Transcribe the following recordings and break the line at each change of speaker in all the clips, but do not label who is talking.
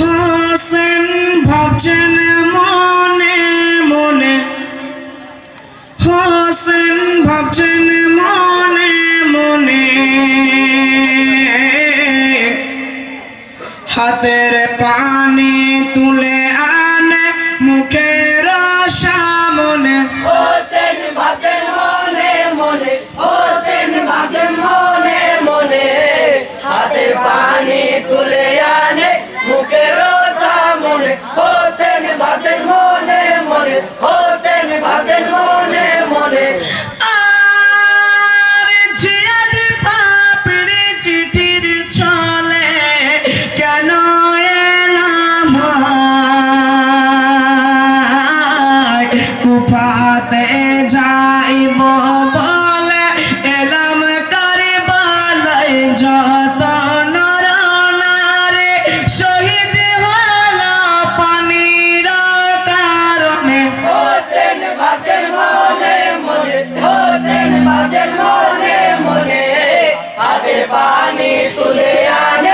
হোসেন ভাবছেন মনে মনে। হোসেন ভাবছেন মনে মনে। হাতের পানি কুফাতে যাইব বলে এলাম করে বলাই যত নর নারী, শহীদ হল পানির কারণে।
হোসেন ভাবছেন মনে মনে পানি তুলে আনে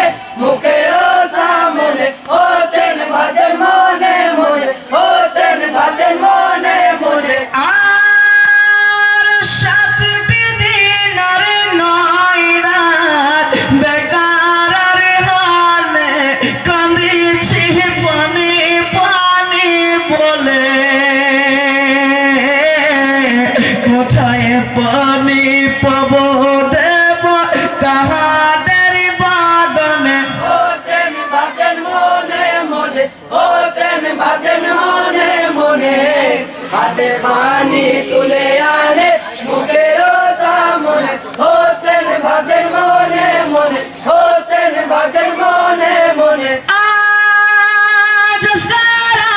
হাতে পানি তুলে আনে, মুখের সামনে। হোসেন ভাবছেন মনে মনে, হোসেন ভাবছেন মনে মনে।
আজ সারা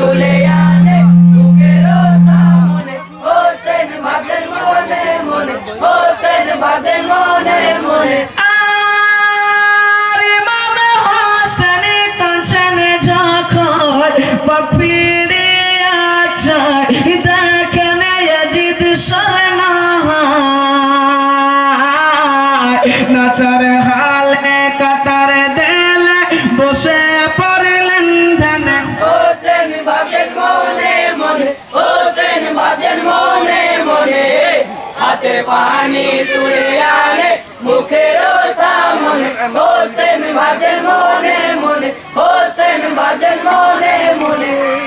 তুলে আনে মুখের সামনে। হোসেন ভাবছেন মনে মনে হোসেন ভাবছেন মনে মনে।
আর
মনে সেন বাজেন মনে মনে, হাতে পানি তুলে আনে, মুখের সামনে সেন বাজেন মনে মনে, ও সেন বাজেন মনে
মনে।